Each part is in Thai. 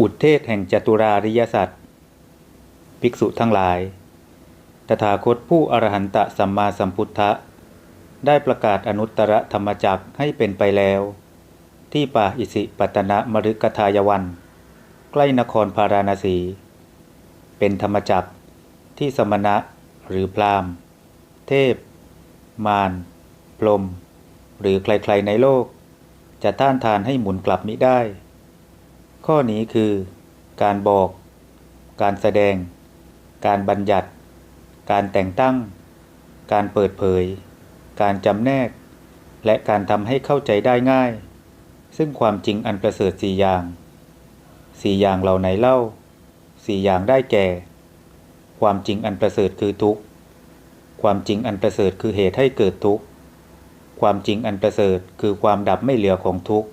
อุทเทศแห่งจตุราริยสัตว์ภิกษุทั้งหลาย ตถาคตผู้อรหันตสัมมาสัมพุทธะ ได้ประกาศอนุตตรธรรมจักให้เป็นไปแล้ว ที่ป่าอิสิปตนะมฤคทายวัน ใกล้นครพาราณสี เป็นธรรมจักที่สมณะหรือพราหมณ์ เทพ มารพรมหรือใครๆในโลก จะต้านทานให้หมุนกลับมิได้ ข้อนี้คือการบอก การแสดง การบัญญัติ การแต่งตั้ง การเปิดเผย การจำแนก และการทำให้เข้าใจได้ง่าย ซึ่งความจริงอันประเสริฐสี่อย่างสี่อย่างเหล่าไหนเล่าสี่อย่างได้แก่ ความจริงอันประเสริฐคือทุกข์ความจริงอันประเสริฐคือเหตุให้เกิดทุกข์ความจริงอันประเสริฐคือความดับไม่เหลือของทุกข์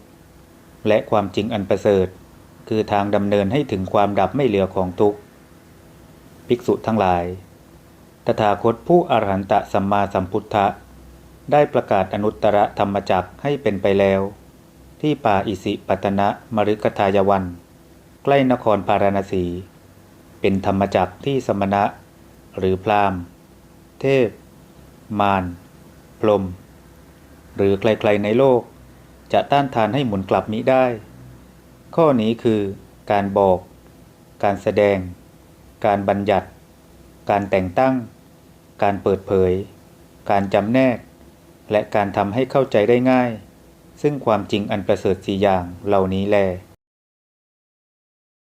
และความจริงอันประเสริฐ คือทางดำเนินให้ถึงความดับไม่เหลือของทุกข์ภิกษุทั้งหลาย ตถาคตผู้อรหันตสัมมาสัมพุทธะ ได้ประกาศอนุตตรธรรมจักให้เป็นไปแล้ว ที่ป่าอิสิปตนะมฤคทายวัน ใกล้นครพาราณสี เป็นธรรมจักที่สมณะ หรือพราหมณ์ เทพ มารพรม หรือใครๆในโลก จะต้านทานให้หมุนกลับมิได้ ข้อนี้คือการบอก การแสดง การบัญญัติ การแต่งตั้ง การเปิดเผย การจำแนก และการทำให้เข้าใจได้ง่าย ซึ่งความจริงอันประเสริฐสี่อย่างเหล่านี้แล